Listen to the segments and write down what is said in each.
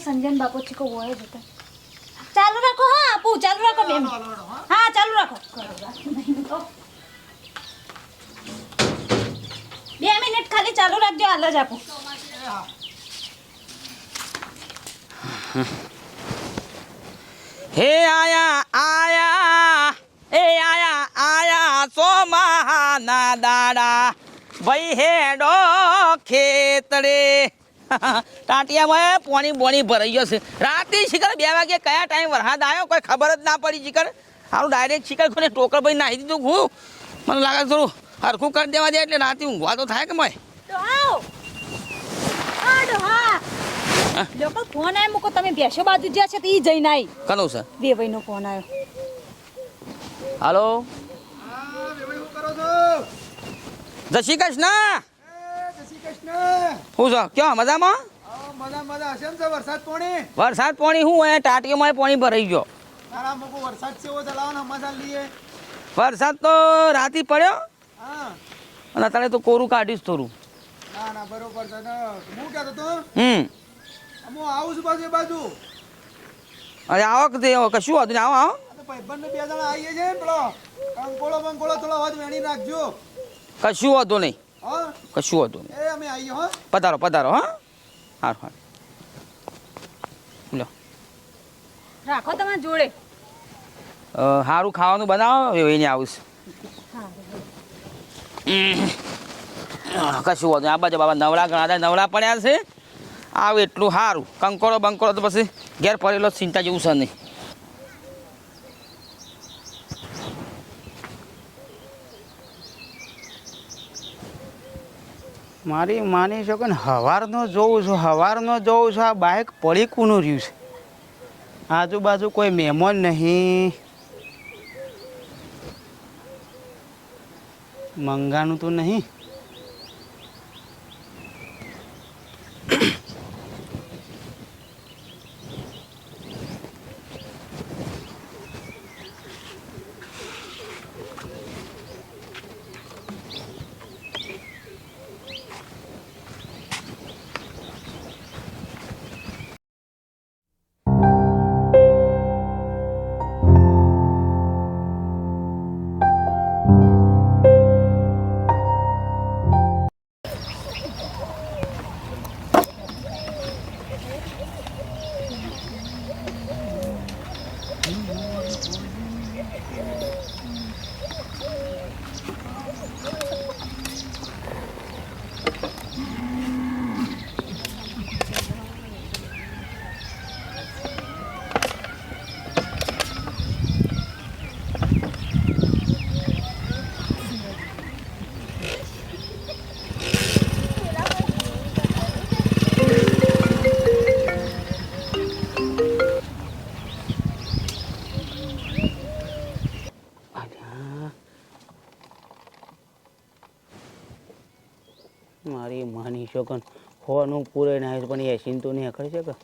સંજન બાપો છીકો હોય જ હતા ચાલુ રાખો હા આપું ચાલુ રાખો બે હા. ચાલુ રાખો. બે મિનિટ ખાલી ચાલુ રાખજો હાલ જ આપું. હે આયા આયા એ આયા આયા સોમાના દાડા. ભાઈ હેડો ખેતરે ટાટિયામાં પોણી બોણી ભરાઈ ગયો છે રાતે શિખર બે વાગે કયા ટાઈમ વરસાદ આવ્યો કોઈ ખબર જ ના પડી શીખર હારું ડાયરેક્ટ શિખર કોને ટોકર ભાઈ નાહી દીધું હું. મને લાગે થોડું હરખું કરી દેવા દે એટલે રાતે ઊંઘવા તો થાય કે મય. લોકો ફોન આવ્યો મૂકો તમે બેસો બાજુ જ્યાં છે તો ઈ જઈને આવી કનો છે? બે ભાઈનો ફોન આવ્યો હાલો? જય શ્રી કૃષ્ણ. શું છો? ક્યાં મજામાં? વરસાદ પોણી? વરસાદ પાણી શું? અહીંયા ટાટીઓમાં પાણી ભરાઈ ગયો. વરસાદ છે એવો મજા લઈએ. વરસાદ તો રાતી પડ્યો. હા. અને અત્યારે તો કોરું કાઢીશ થોડું. ના ના બરોબર છે. હું કહેતો તો હમ. હું આવું છું એ બાજુ. અરે આવો કે કશું હતું નહીં. આવો આવો. ભાઈબંધ બે જણા આવીએ છે પેલો. કંકોળો બંકોળો થોડો વાત વેણી રાખજો. કશું હતું નહીં. હા કશું હતું નહીં. એ અમે આવીએ હો? પધારો પધારો હા? હારું હાર. લો. રાખો તમે જોડે. સારું ખાવાનું બનાવો એને આવીશ કશું હતું આ બાજુ બાબા નવડા ઘણા નવડા પડ્યા છે. આવ એટલું સારું. કંકોળો બંકોળો તો પછી ઘેર પડેલો ચિંતા જેવું છે નહીં. મારી માની શકો ને, હવારનો જોઉં છું, હવારનો જોઉં છું, આ બાઇક પડી કુનું રહ્યું છે. આજુબાજુ કોઈ મહેમાન નહીં. મંગાનું તો નહીં. મારી માની શકો ને હોવાનું પૂરે ના પણ એસીન તો નહીં અકળ છે કે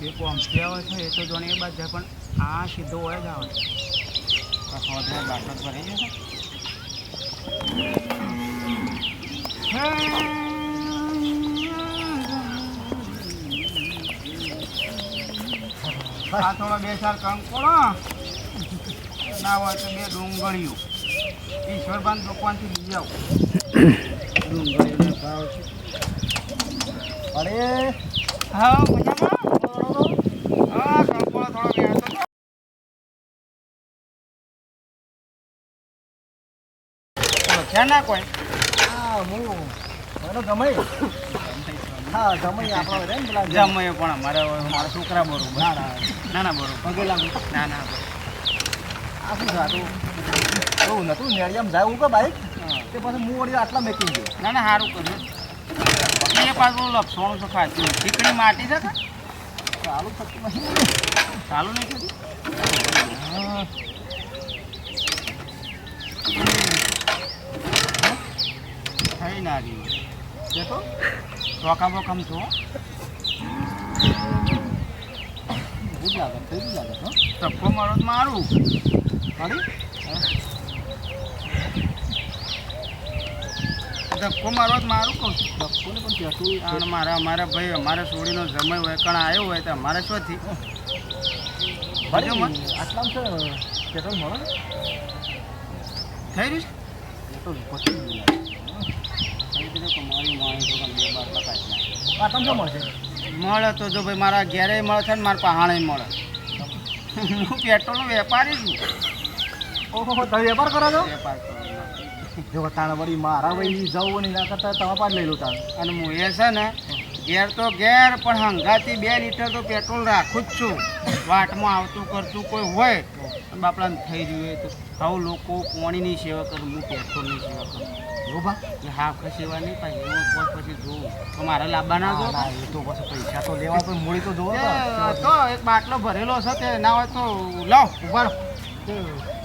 જે આવે છે એ તો જોણે એ બાદ પણ આ સીધો હોય જ આવે હોદરા બાટલો ભરી જશે આ થોડો બે ચાર કંકોળો ના હોય તો બે ડુંગળીઓ. ઈશ્વરબાન દુકાનથી લઈ આવો ડુંગળીનો ભાવ છે. અરે! હા મજામાં હા કંકોળો થોડો વેચતો હતો. છે ના કોઈ. હા હું એનો ગમાઈ હા ગમાઈ આપણો રે ને પેલા પણ અમારે મારા છોકરા બરોબર. ના ના ના. ના બરોબર. પગે લાગુ ના ના આ શું થતું એવું નતું નેળિયામ જાય એવું કે બાઈક? તે પછી હું વળી આટલા મેકિંગ ગયો. ના ના સારું કર્યું. એ પાછું લપસવાનું છે ખાતું ચીકણી માટી છે ચાલુ થતું નહીં ચાલુ નહીં થતું? થઈ ના રહ્યું. કે તો ચોકા બોકમ છો ભૂખ લાગે થઈ ગઈ લાગે તો ધક્કો મારો મારું. મારી ધક્કો મારો તો મારું કહું છું. ડોક્ટરને પણ પેટ્રોલ અને મારા અમારા ભાઈ અમારા સોડીનો જમાઈ હોય કણ આવ્યો હોય તો અમારે શોથી ભાઈ મન? આટલામાં છે પેટ્રોલ મળે ને? થઈ રહ્યું પેટ્રોલ પતી ગયું. લાગે. છે થઈ ગયું કે મારી માણી તો બે બાર લખાય આટલામાં શું મળશે? મળે તો જો ભાઈ મારા ઘેરે મળે છે ને મારા પહાણે મળે. હું પેટ્રોલનો વેપારી છું. ઓહો તમે વેપાર કરો છો? વેપાર કરું. જો તાણ વળી મારા ભાઈ જવું નહીં ના કરતા તમે પાડ લઈ લો તાણ. અને હું એ છે ને ઘેર તો ઘેર પણ હંગાતી બે લીટર તો પેટ્રોલ રાખું જ છું. વાટમાં આવતું કરતું કોઈ હોય તો બાપડાને થઈ હોય તો આવું લોકો કોણીની સેવા કરું હું પેટ્રોલની સેવા કરું. જો બા. એટલે હા કઈ સેવા નહીં પાછી હું ઉપર પછી જોવું તો મારે લાંબા ના જો. એ તો પછી પૈસા તો લેવા પણ મૂડી તો જોવો. તો એક બાટલો ભરેલો છે તે ના હોય તો લાવ ઊભા રહો.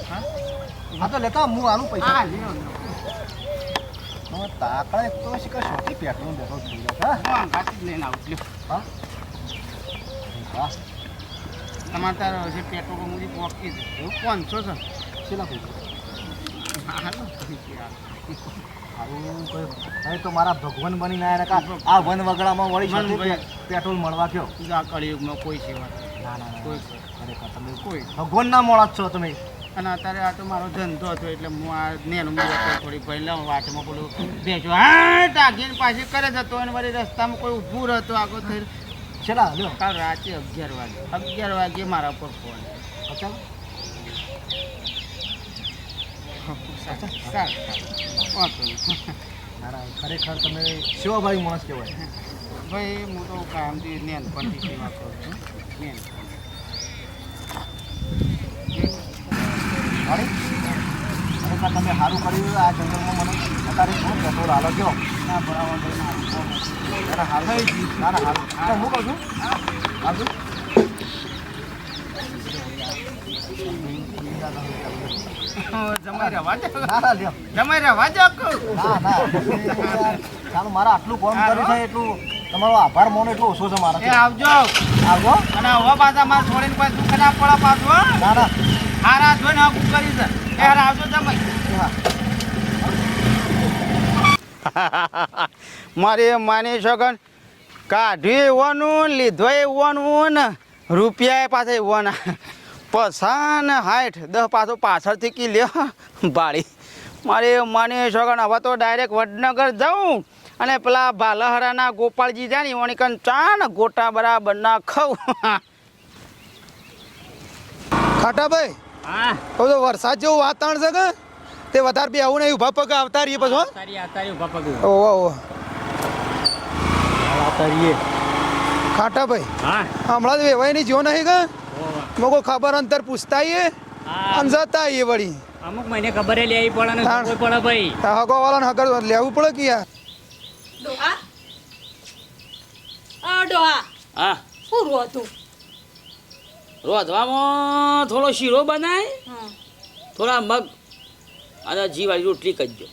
હા? હા તો લેતા હું આનું પૈસા. હા લ્યો. તાકડે તો શીખર શોખી પેટ્રોલ બેઠો થઈ જાય હા. હું હંગાથી જ લ્યો. હા. વાહ તમારે તારો જે પેટ્રોલ પંપ પોકી પહોંચી એવું પાંચસો છે છેલ્લા પૈસા. આવું કોઈ હવે તો મારા ભગવાન આયા ને આ વન વગડામાં વળી. પે- પેટ્રોલ મળવા કયો આ કળિયુગમાં કોઈ સેવા ના ના કોઈ ખરેખર તમે કોઈ ભગવાન ના મોળા જ છો તમે. અને અત્યારે આ તો મારો ધંધો હતો એટલે હું આ નેનું થોડી પહેલા વાટમાં પેલું ભેજો હા ટાગીને પાછી કરે જતો અને વળી રસ્તામાં કોઈ ઊભું રહેતો આગળ થઈ છેલ્લા લ્યો. કાલ રાતે અગિયાર વાગે. અગિયાર વાગે મારા પર ફોન ખરેખર તમે સેવાભાવી માણસ કહેવાય. ભાઈ હું તો કામથી નેનપણથી સેવા કરું છું. ખરેખર તમે સારું કર્યું આ જંગલમાં મને અત્યારે શું પેટ્રોલ હાલો ગયો. ના બરાબર મારું આટલું કામ કર્યું છે એટલું તમારો આભાર મોન એટલો ઓછો છે મારા આવજો આવજો અને હવે પાછા મારે છોડીને પાછું દુઃખ ના પડે પાછું. ના હારા જોઈને હકું કરી છે એ આવજો જમાઈ હા મારે માની શકન કાઢ્યું એવાનું લીધો એવાનું ને રૂપિયા પાછા એવાના પસાન હાઠ દસ પાછો પાછળથી કી લ્યો ભાડી મારે માની શકન હવે તો ડાયરેક્ટ વડનગર જાઉં અને પેલા ભાલહરાના ગોપાળજી જાય ને એવાની કન ચાન ગોટા બરાબર ના ખાઉં ખાટાભાઈ હા. તો વરસાદ જેવું વાતાવરણ છે કે? તે વધારે બી આવું નહીં ઊભા પગ આવતા રહીએ પછી હો. ઓહો. ઓહો ખાટાભાઈ હમણાં જ વેવાય નહીં જો નહીં કે? મોકો ખબર અંતર પૂછતા આવીએ અને જતા આવીએ વળી. અમુક મહિને ખબર લેવી પડે ને પડે ભાઈ. હગો વાળાને હગર લેવું પડે કે યાર? ડોહા? આ ડોહા હા. શું રોતું રોધવામાં થોડો શીરો બનાય હા. થોડા મગ અને જીવાળી રોટલી કરજો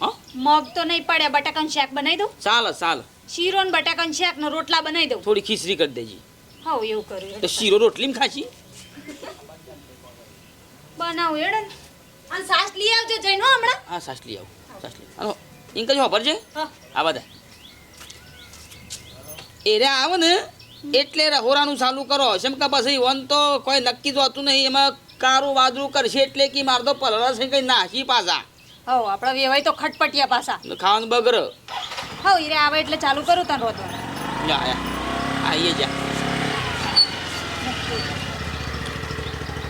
હા? મગ તો નહીં પડે બટાકાનું શાક બનાવી દઉં? ચાલે ચાલે. શીરો ને બટાકાનું શાક ને રોટલા બનાવી દઉં. થોડી ખીચડી કરી દેજી. હા એવું કરું તો શીરો રોટલીમાં ખાશી? બનાવું એડે અને સાસ લઈ આવજો જઈને હો હમણાં. હા સાસલી આવું સાસલી હાલો ઇંક જ વાપર છે હા. આ બધા. એરે આવો ને એટલે રહોરાનું ચાલુ કરો. જેમ કે પછી વન તો કોઈ નક્કી જોતું નહીં એમાં કારું વાદળું કરશે એટલે કે માર તો પલરા છે કઈ નાખી પાછા. હો આપણા વેવાય તો ખટપટિયા પાછા. ખાવાનું બગર હવ ઈરે આવે એટલે ચાલુ કરું તને રોતો જા આઈએ જા.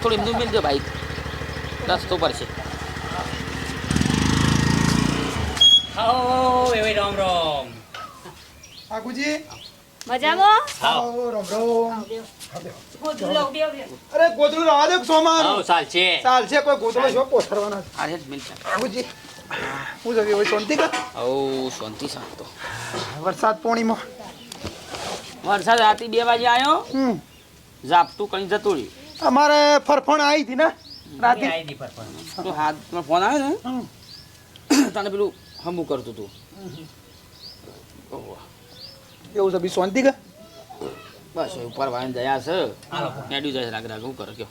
થોડી એમનું મિલજો ભાઈ. રસ્તો પર છે. આવો એવે રામ રામ. મજામાં? બેવ અરે ગોદડું લાવા દે સોમાનું આવો ચાલ છે. ચાલશે કોઈ ગોદડો છો પોસરવાના અરે મિલ આગુજી હું જવી હોય શાંતિ કર ઓ શાંતિ શાંતો વરસાદ પોણીમાં? વરસાદ રાતે બે વાગે આવ્યો હમ. ઝાપટું કઈ જતું રહ્યું. અમારે ફરફણ આવી હતી ને રાતે. આવી હતી ફરફણ. તો હાથ ફોન આવ્યો ને? તને પેલું હમું કરતું તું ઓહો. એવું છે બી શાંતિ કર બસ ઉપર વાયન દયા છે. નેડ્યું જાય રાગ રાગ હું કર કયો?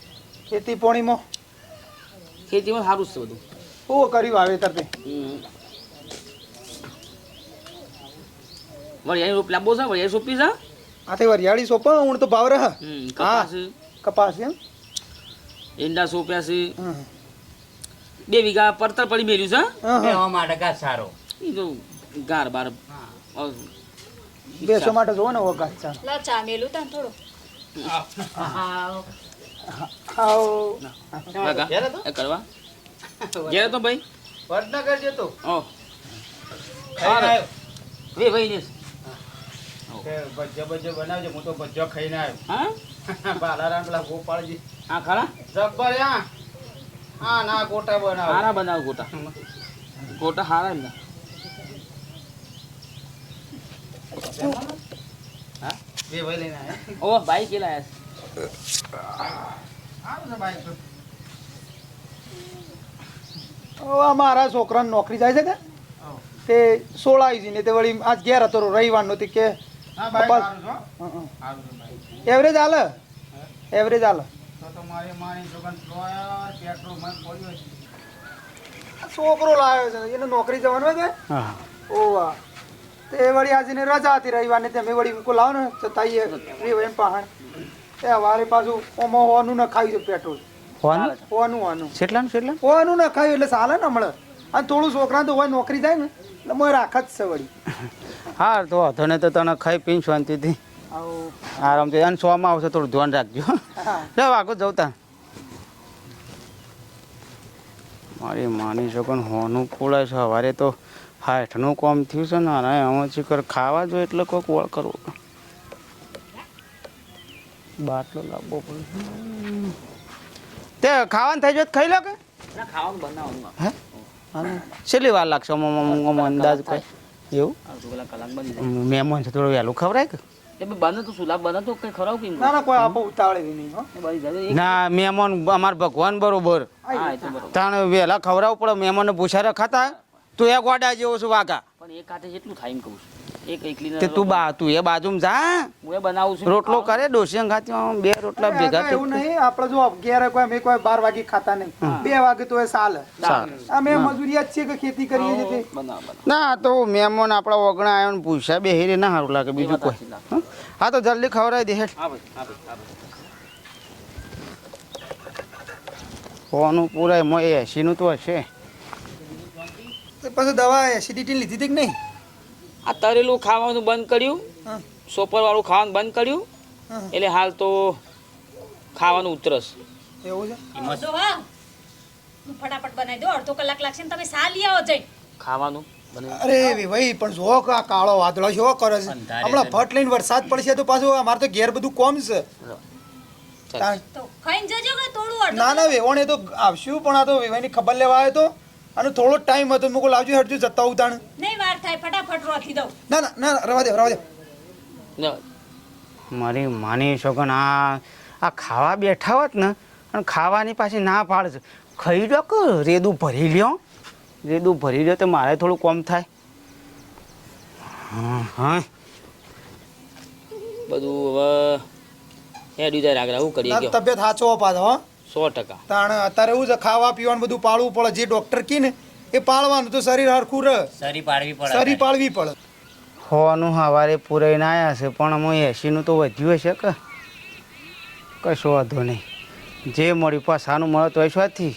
ખેતી પોણીમાં? ખેતીમાં સારું જ છે બધું. શું કર્યું વાવેતર તે? વરિયાળી રોપ લાંબો છે વરિયાળી સોપી છે? આ તે વરિયાળી સોપા હું તો ભાવ રહે. કપાસ છે, કપાસ એમ? ઈંડા સોપ્યા છે. બે વીઘા પરતર પડી મેલ્યું છે. એવા માટે ઘાસ સારો. એ તો ગાર બાર. બેસો માટે જોવો ને ઓ ઘાસ સારો. લા ચા મેલું તને થોડો. આવો એ કરવા. ઘેર તો ભાઈ? વડનગર જતો. ઓ. વે ભાઈ ને ભજ્જો ભજ્જો બનાવજો હું તો ભજ્જો ખાઈને આવ્યો. હા? બાલારામ પેલા ગોપાળજી. હા ખરા જબ્બર હા. હા ના ગોટા બનાવો. હારા બનાવ ગોટા. ગોટા હારા એમના બે ભાઈ લઈને આવ્યા. ઓ ભાઈ કે લાયા આવ તો. હવે આ મારા છોકરાને નોકરી જાય છે કે? તે સોળાવી ને તે વળી આજ ઘેર હતો રવિવારનો તે કે એવરેજ હાલે? એવરેજ હાલે. તો તો મારી માની દુકાન લોયર પેટ્રોલ મને પડ્યો છે. આ છોકરો લાવ્યો છે એને નોકરી જવાનું હોય કે? ઓવા તે વળી આજે ને રજા હતી રવિવારને તે અમે વળી મૂકો લાવો ને જતાઈએ એમ પહાણ. એ વારે પાછું ઓમાં હોવાનું ન ખાયું છે પેટ્રોલ. હોવાનું હોવાનું હોવાનું કેટલાનું કેટલા હોવાનું ન ખાયું એટલે ચાલે ને હમણાં. અને થોડું છોકરા તો હોય નોકરી જાય ને એટલે મોય રાખ જ છે વળી. હા તો વાંધો તો તને ખાઈ પીને શાંતિથી. આરામથી અને સોમાં આવશે થોડું ધ્યાન રાખજો. લે વાગો જવતા મારી માની શકો ને હોનું પોળે છે. સવારે તો હાઠનું કોમ થયું છે ને અને હવે ચીકર ખાવા જો એટલે કોઈક વળ કરવો બાટલો લાવવો પડે. તે ખાવાનું થઈ જાય તો ખાઈ લો કે? ના ખાવાનું બનાવવાનું હે. છેલ્લી વાર લાગશે અંદાજ કોઈ? એવું? અડધો કલાક કલાક બની જાય. મહેમાન છે થોડું વહેલું ખવડાય કે? એ બી બને તો સુલાબ બને તો કઈ ખરાબ કેમ? ના મહેમાન અમાર ભગવાન બરોબર. તાણે વહેલા ખવડાવવું પડે મહેમાનને પૂછારે ખાતા તું એ ગોડા જેવો છું વાઘા. પણ એક હાથે જેટલું થાય એમ કહું છું. એક એકલી તે તું બા તું એ બાજુમાં જા. હું એ બનાવું છું. રોટલો કરે ડોસી ખાતી આમ બે રોટલા ભેગા એવું નહીં. આપણે જો અગિયાર કોઈ અમે કોઈ બાર વાગે ખાતા નહીં. બે વાગે તો એ ચાલે. સારું. અમે મજૂરિયાત છીએ કે ખેતી કરીએ છીએ ના તો મહેમાન આપણા ઓગણા આવ્યો ને પૂછ્યા બે હીરે ના સારું લાગે બીજું કોઈ. હા? તો જલ્દી ખવડાવી દે હેઠ. ફોનું પૂરા એમાં એસીનું તો હશે. પછી દવા એસિડિટી લીધી હતી કે નહીં? આ તરેલું ખાવાનું બંધ કર્યું. હા. સોપર વાળું ખાવાનું બંધ કર્યું. એટલે હાલ તો ખાવાનું ઉતરસ. એવું છે? જો હા. હું ફટાફટ બનાવી દો. અડધો કલાક લાગશે ને તમે સા લઈ આવો જઈ. ખાવાનું અરે ભાઈ પણ જો આ કાળો વાદળો છે કરે છે. હમણાં ફટ લઈને વરસાદ પડશે તો પાછું અમારે તો ઘેર બધું કોમ છે. તાણ. તો ખાઈને જજો કે થોડું અડધો ના ના વેવણ એ તો આવશું પણ આ તો વેવાઈની ખબર લેવા આવ્યો તો. અને થોડો ટાઈમ હતો મૂકો લાવજો હટજો જતા ઉતાણ. થાય ફટાફટ રોકી દઉં. ના ના ના રવા દે રવા દે. મારી માની છોકન આ આ ખાવા બેઠા હોત ને અને ખાવાની પાછી ના પાડે છે ખાઈ લો કે રેદું ભરી લ્યો? રેદું ભરી લ્યો તો મારે થોડું કોમ થાય. હા હા. બધું હવે હેડ્યું જાય રાગરા શું કરીએ તબિયત સાચો પાછો હો. સો ટકા. તાણ અત્યારે એવું છે ખાવા પીવાનું બધું પાળવું પડે. જે ડૉક્ટર કી ને એ પાળવાનું તો શરીર હરખું રહે. સરી પાડવી પડે. શરીર પાળવી પડે. હોવાનું સવારે પૂરાઈને આવ્યા છે પણ અમે એસીનું તો વધ્યું હશે કે? કશો વાંધો નહીં. જે મળ્યું પાછાનું મળે તો શોથી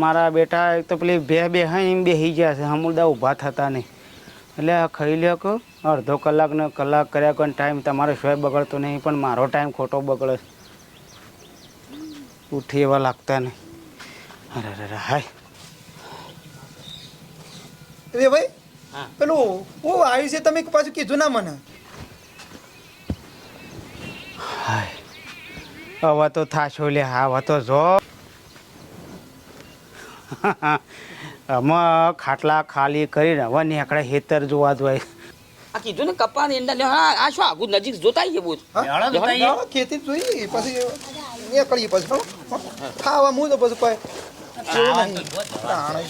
મારા બેટા એક તો પેલી બે બે હા એમ બેસી ગયા છે હમુરદા ઊભા થતા નહીં. એટલે આ ખાઈ લ્યો કે અડધો કલાક ને કલાક કર્યા કોઈ ટાઈમ તમારો શોય બગડતો નહીં પણ મારો ટાઈમ ખોટો બગડે ઉઠી એવા લાગતા નહીં. અરે અરે હાય. એ ભાઈ હા. પેલું હું આવ્યું છે તમે પાછું કીધું ના મને. હાય. હવે તો થાશો લે હવે તો જો. આમાં ખાટલા ખાલી કરીને હવે નેકડે હેતર જોવા જોઈએ આ કીધું ને કપા ની અંદર હા આ શું આગુ નજીક જોતા આવીએ. ના, ખેતી જોઈ. પછી નીકળીએ પછી. ખાવા હું તો પછી કોઈ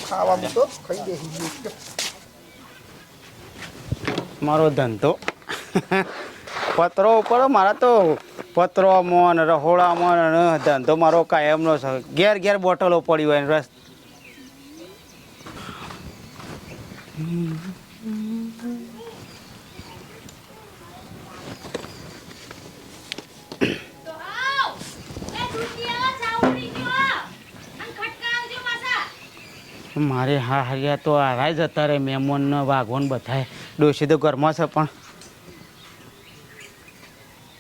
ખાવા હું તો ખાઈ દે. મારો ધંધો. પત્રો ઉપર મારા તો પત્રોમાં ને રહોડામાં ને ધંધો મારો કાયમનો છે. ઘેર ઘેર બોટલો પડી હોય ને રસ તો આવ એ દુધિયા ચાવડી ગયો અને ખટકા આવજો પાછા મારે હા હરિયા તો આરાય જતા રહે મહેમાન ને બધાય. ડોશી તો ઘરમાં છે પણ.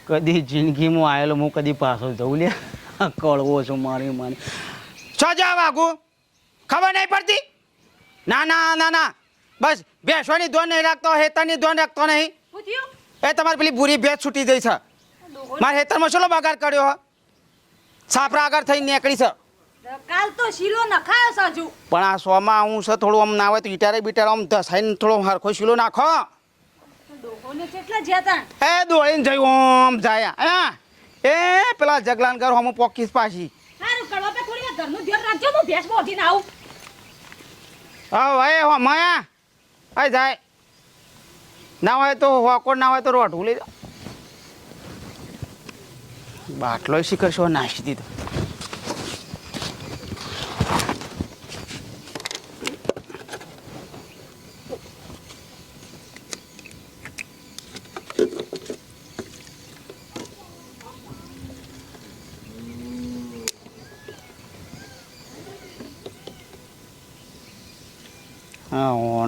કદી જિંદગીમાં આવેલો હું કદી પાછો જવું લે કળવો છું મારી મારી. છો જા વાઘુ. ખબર નહીં પડતી? ના ના ના ના. બસ ભેંસોની ધોન નહીં રાખતો હેતરની ધોન રાખતો નહીં. એ તમારી પેલી બુરી ભેંસ છૂટી ગઈ છે. મારા હેતરમાં શું બગાડ કર્યો હો? છાપરા આગળ થઈને નીકળી છે. કાલ તો શીલો નખાયો સાજુ પણ આ સોમાં હું છે થોડું આમ ના હોય તો ઈટારે બીટારે આમ ધસાઈને થોડો હરખો શીલો નાખો. એ દોડીને જઈ આમ જાય. હા એ પેલા જગલાન ઘર હું પોકીસ પાછી. સારું કરવા પે થોડી ઘરનું ધ્યાન રાખજો હું ભેંસ બોધીને આવું. હા એ હો માયા. આ જાય ના હોય તો હોકોડ ના હોય તો રોટવું લઈ જાઓ. બાટલો શિખર શો નાખી દીધો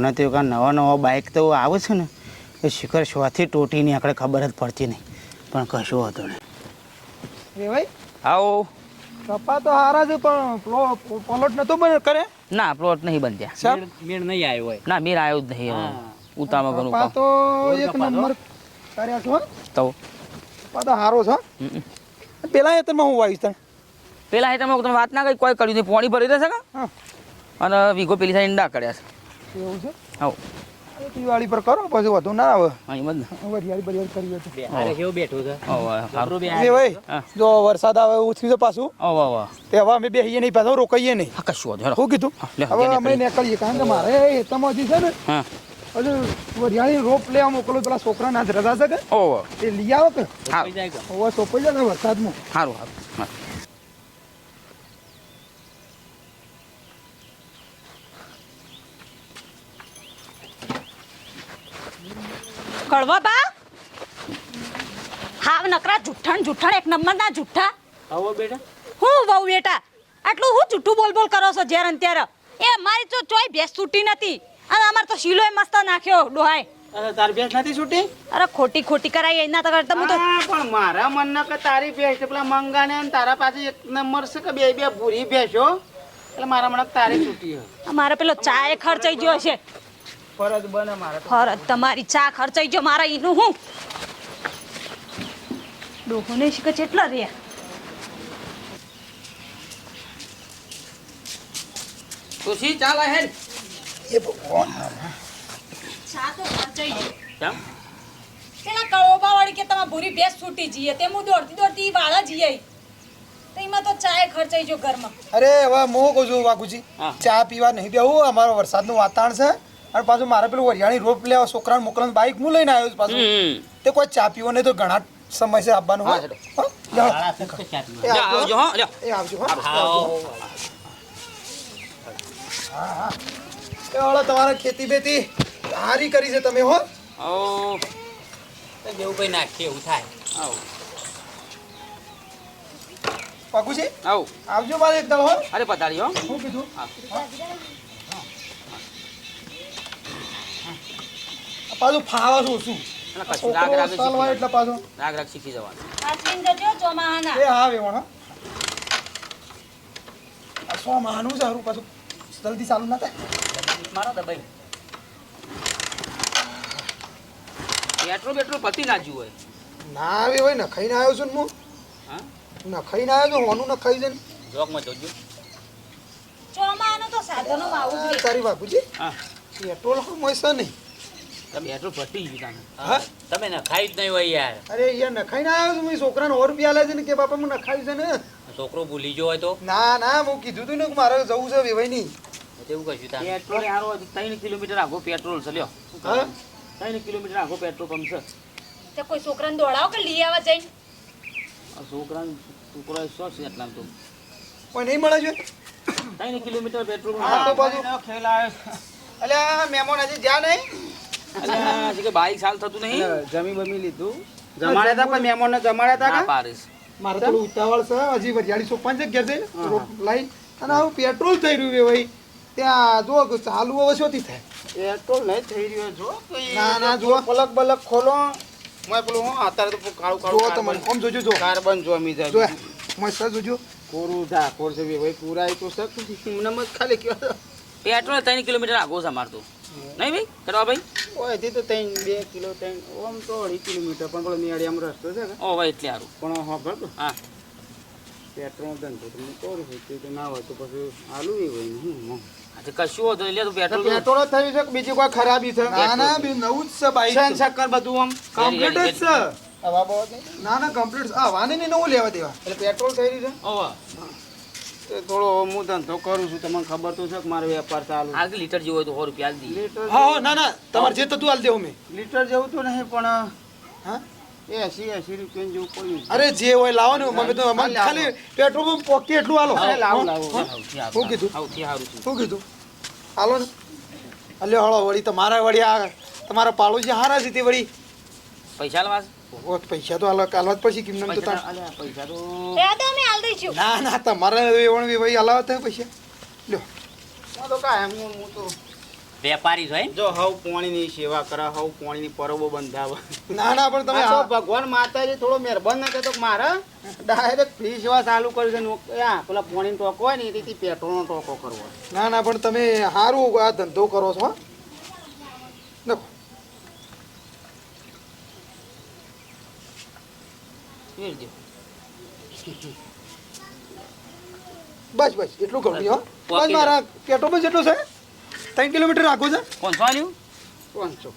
ઓને તો કાં નવા નવા બાઇક તો આવે છે ને એ શિખર શોથી તૂટીની આપણે ખબર જ પડતી નહીં. પણ કશું હતો નહીં. એ ભાઈ આવો. કપા તો હારા છે પણ પ્લોટ પલોટ નતો બને કરે? ના પ્લોટ નહીં સાહેબ મેળ- મેળ નહીં આવ્યો હોય. ના મેર આવ્યો જ નહીં. ઉતામાં ઘણું કપા તો એક નંબર કર્યા છો તો? કપા તો હારો છો પેલા એ તમે હું વાવીશ તને? પેલા એ તમે વાત ના કઈ કોઈ કર્યું નહીં. પોણી ભરી દેશે કે? અને વીઘો પેલી સાઈડ ઈંડા કર્યા છે. એવું છે? આવો. દિવાળી પર કરો પછી વધુ ના આવે. હા એમ જ વરિયાળી બરિયાળી કરી તો. બે કેવું બેઠું છે. સારું બે ભાઈ જો વરસાદ આવે થયું છે પાછું આવો તે હવે અમે બેસીએ નહીં પાછો રોકાઈએ નહીં. હા કશું વાંધો શું કીધું હવે લે, અમે નીકળીએ કારણ કે મારે હેતામાં હજી છે ને હા. હજુ વરિયાળી રોપ લેવા મોકલો પેલા છોકરાના જ રજા છે કે? એ લઈ આવો કે? હા. સોંપાઈ જાય ને વરસાદમાં. સારું સારું કળવા બા. હાવ નકરા જુઠ્ઠણ જુઠ્ઠણ એક નંબરના જુઠ્ઠા. આવો બેટા. હું વહુ બેટા. આટલું હું જુઠ્ઠું બોલ બોલ કરો છો જ્યારે ને ત્યારે? એ મારી તો ચોય ભેંસ છૂટી નથી. અને અમાર તો શીલોય મસ્ત નાખ્યો ડોહાય અરે તારી ભેંસ નથી છૂટી? અરે ખોટી ખોટી કરાઈ એના તો કરતા હું તો પણ મારા મનના કે તારી ભેંસ પેલા મંગાને અને તારા પાસે એક નંબર છે કે બે બે ભૂરી ભેંસો એટલે મારા મન તારી છૂટી હે મારે પેલો ચા એ ખર્ચાઈ ગયો છે. ફરજ બને મારે ફરજ તમારી ચા ખર્ચાઈ જો મારા ઈનું હું? ડોહોને શીખે કેટલા રહ્યા. ખુશી ચાલ હે એ ભગવાન ચા તો ખર્ચાઈ ગયો કેમ? પેલા કળોબા વાળી કે તમારે ભૂરી ભેંસ છૂટી જઈએ તે હું દોડતી દોડતી ઈ વાળા જઈએ તો એમાં તો ચાય ખર્ચાઈ જો ઘરમાં. અરે હવે હું કહું છું વાઘુજી ચા પીવા નહીં બેહું અમારો વરસાદનું વાતાવરણ છે. અને પાછું મારે પેલું વરિયાળી રોપ લેવા છોકરાને મોકલવાનું બાઈક હું લઈને આવ્યો છું પાછું. તે કોઈ ચા નહીં તો ઘણા સમય છે આવવાનું હોય તમારે ખેતી બેતી સારી કરી છે તમે હો. જેવું કઈ નાખીએ એવું થાય. આવો. છે આવજો મારે એકદમ હો. અરે પધારી હો. શું કીધું હા. આ પાછું ફાવા છું શું એટલે પાછો. રાગ રાગ શીખી જવાનું. જજો ચોમાહાના. એ હા વેવણ આ સો માનું છે હારું પાછું જલ્દી ચાલુ ના થાય? મારો દબાઈ. પેટ્રોલ પેટ્રોલ પતી નાજ્યું હોય. ના આવે હોય ને આવ્યો છું ને હું. હા? ના આવ્યો છું હોનું ન ખાઈ છે જોકમાં જોજો. ચોમાહાનું તો સાધનો આવું તારી બાપુજી પેટ્રોલ હમ હોય છે નહીં બેટરું પતી ગયું હા? તમે ને જ નહીં હોય યાર. અરે યાર નખાઈ ના આવ્યો છું. મેં છોકરાને ઓર રૂપિયા લે છે ને કે બાપા હું નખાયું છે ને? છોકરો ભૂલી ગયો હોય તો? ના ના હું કીધું તું ને મારે જવું છે વેવાઈ નહીં એવું કશું તાન પેટ્રોલ હારો ત્રણ કિલોમીટર આખો પેટ્રોલ છે લ્યો. ત્રણ કિલોમીટર આખો પેટ્રોલ પંપ છે. તે કોઈ છોકરાને દોડાવો કે લઈ આવવા જઈને? આ છોકરાને છોકરો શું છે એટલા તો. કોઈ નહીં મળે છે? ત્રણ કિલોમીટર પેટ્રોલ તો બાજુ. ખેલ આવ્યો અલ્યા મેમોન હજી જ્યાં નહીં? કે બાઈક સાલ થતું નહીં? જમી બમી લીધું. જમાડ્યા હતા પણ મહેમાનને જમાડ્યા હતા ના? પાડીશ. મારે થોડું ઉતાવળ છે હજી વરિયાળી સોપાન છે ઘેર જઈને લાઈન અને હવે પેટ્રોલ થઈ રહ્યું ભાઈ. ત્યાં જો ચાલુ હવે શોથી થાય. પેટ્રોલ નહીં થઈ રહ્યો જો ના, ના, જો પલક બલક ખોલો. મેં પેલું હું અત્યારે તો કાળું જો કાળું તમે કાર્બન- આમ જોજો જો કાર્બન જોમી જો જાય મસ્ત જોજો. કોરું ઝાકોર છે ભાઈ પૂરાય તો સક નમત ખાલી કયો. પેટ્રોલ ત્રણ કિલોમીટર આગો છે અમાર તો. નહીં ભાઈ? કરવા ભાઈ? ઓયથી તો ત્રણ બે કિલો ત્રણ ઓમ તો અઢી કિલોમીટર પણ પેલો આમ રસ્તો છે ઓ ભાઈ એટલે સારું પણ હા ખબર હા. પેટ્રોલ ધંધો તો હું કરું છું તે તો ના હોય તો પછી આલુ એ હોય ને હું આ કશું હોતું નહીં, લે તો પેટ્રોલ પેટ્રોલ જ થયું છે કે બીજી કોઈ ખરાબી છે? ના ના બી નવું જ છે બાઈક. શેન ચક્કર બધું આમ કમ્પ્લીટ જ છે. ના ના કમ્પ્લીટ આ વાને ને નવું લેવા દેવા. એટલે પેટ્રોલ થઈ રહ્યું છે? ઓવા. તે થોડો હું ધંધો કરું છું તમને ખબર તો છે કે મારો વેપાર ચાલુ આગ લીટર જેવું હોય તો સો રૂપિયા આલી. લીટર હા હા ના ના તમારે જે થતું હાલ દેવું મેં લીટર જેવું તો નહીં પણ હા? એસી એસી રૂપિયા જેવું પડ્યું અરે જે હોય લાવો ને મમ્મી તો મને ખાલી પેટ્રોલ પંપ પોકી એટલું હાલો અરે લાવો, લાવો. શું કીધું? શું કીધું? હાલો ને. અલ્યો હળો વળી તમારા વળી આ તમારા પાડોશી હારા છે તે વળી. પૈસા લેવા છે? પૈસા તો આલો કાલવા જ પછી કિંમત તો તા પૈસા તો એ તો અમે આલ દઈશું ના ના તમારે વેવણ ભાઈ હલાવત થાય પૈસા લ્યો. આ તો કાંઈ હું હું તો વેપારી છો જો હવ પોણીની સેવા કરા હવ પોણીની પરબો બંધાવ. ના ના પણ તમે આ ભગવાન માતાજી થોડો મહેરબાન ના કરતો મારા ડાયરેક્ટ ફ્રી સેવા ચાલુ કરી છે આ પેલા પોણીનો ટોકો હોય ને એ રીતે પેટ્રોલનો ટોકો કરવો. ના ના પણ તમે સારું આ ધંધો કરો છો હા. બસ બસ એટલું કરું હો બસ મારા પેટ્રોલ જેટલું છે ત્રણ કિલોમીટર રાખો છે પાંચસો આવ્યું પાંચસો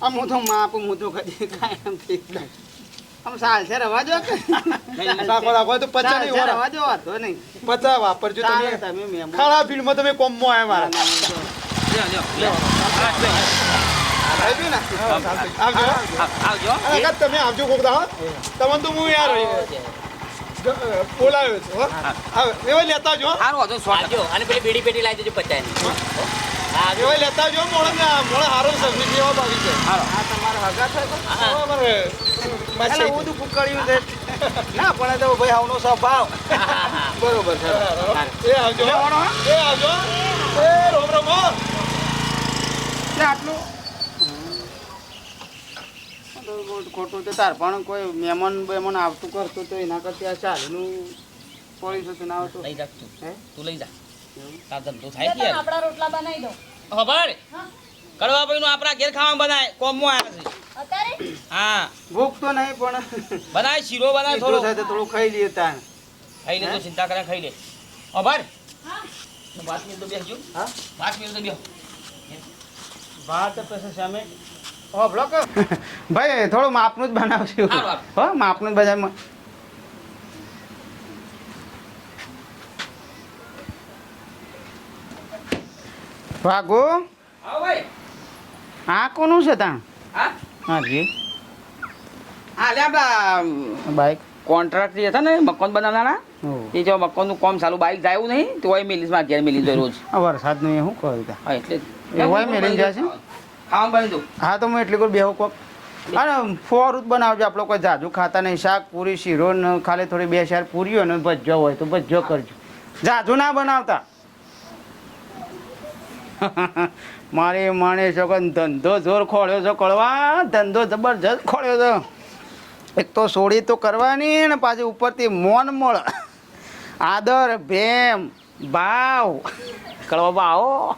આમ હું તો માપ હું તો કદી આમ સાલ છે રવા દો રાખો રાખો તો પચાસ નહીં રવા દો વાંધો નહીં પચાસ વાપરજો તમે તમે. ખાડા ફિલ્ડમાં તમે કોમમાં આવ્યા મારા આવજો. ને આવજો આવજો અને તમે આવજો કોક દા તમને તો હું યાર બોલાવ્યો છું હો. એવા લેતા જો સારું હતું સો અને પેલી બીડી પેટી લાવી દેજો પચાસની હા. એવા લેતા જો મોળે ને મોળે હારો સબ્જી જેવા ભાવી છે. હાલો. આ તમારા હગા થાય બરાબર હું. તો કુકડ્યું છે. ના પણ તો ભાઈ આવનો સ્વભાવ બરોબર છે. એ આવજો એ આવજો એ રોમ રોમ આટલું ખોટું તો તાર પણ કોઈ મહેમાન બેમાન આવતું કરતું તો એના કરતી આ ચાલીનું પોળી હતું ના આવતું. લઈ જા તું. હે? તું લઈ જા. તાર ધંધો થાય કે આપડા રોટલા બનાવી દો. ખબર કડવા ભાઈ નું આપણા ઘેર ખાવા બનાય કોમમાં આવ્યા છે. અત્યારે? હા. ભૂખ તો નહીં પણ બનાય શીરો બનાય થોડું થોડો. થાય તો થોડું ખાઈ લઈએ તાર ખાઈ લે તો ચિંતા કરે ખાઈ લે. ખબર હા. પાંચ મિનિટ તો બેસજો હા? પાંચ મિનિટ તો બેસ ભાત પછી સામે ભાઈ થોડું માપનું જ બનાવશું. હો માપનું જ બજારમાં ભાગો આ કોનું છે ત્યાં હા? હા જી. હા લે આપણા બાઈક. કોન્ટ્રાક્ટ જે હતા ને મકાન બનાવવાના એ જો મકાનનું કામ ચાલુ બાઈક જાય નહીં તો હોય મિલીસમાં ઘેર મિલી જાય રોજ. વરસાદ વરસાદનું એ શું કહ્યું એટલે. હોય મેલીને જાય છે? બની દઉં હા તો હું એટલી કોઈ બેહો કોક. અને ફોરૂત બનાવજો આપણે કોઈ જાજુ ખાતા નહીં શાક પૂરી શીરો ને ખાલી થોડી બે ચાર પૂરીઓ ને ભજ્જો હોય તો ભજ્જો કરજો. જાજુ ના બનાવતા. મારી માણે છો ધંધો જોર ખોળ્યો છો કળવા ધંધો જબરજસ્ત ખોળ્યો છો. એક તો સોડી તો કરવાની ને પાછી ઉપરથી મોન મળ. આદર ભેમ ભાવ. કળવા આવો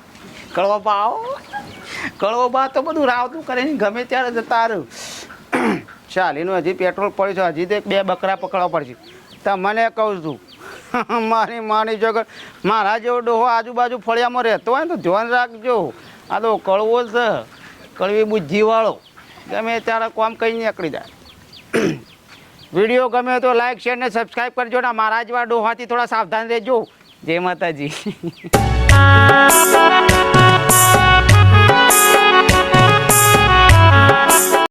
કળવા બાવો કળવો બા તો બધું રાવતું કરે ને ગમે ત્યારે જતા રહ્યું ચાલીનું હજી પેટ્રોલ પડ્યું છે. હજી તો એક બે બકરા પકડવા પડશે. તમને કહું છું, મારી માની જગત મારા જેવો ડોહો આજુબાજુ ફળિયામાં રહેતો હોય ને તો ધ્યાન રાખજો. આ તો કળવો છે. કળવી બુદ્ધિવાળો. ગમે ત્યારે કોમ કઈ નીકળી જાય. વીડિયો ગમે તો લાઈક, શેર ને સબસ્ક્રાઈબ કરજો ને મારા જેવા ડોહાથી થોડા સાવધાન રહેજો. જય માતાજી.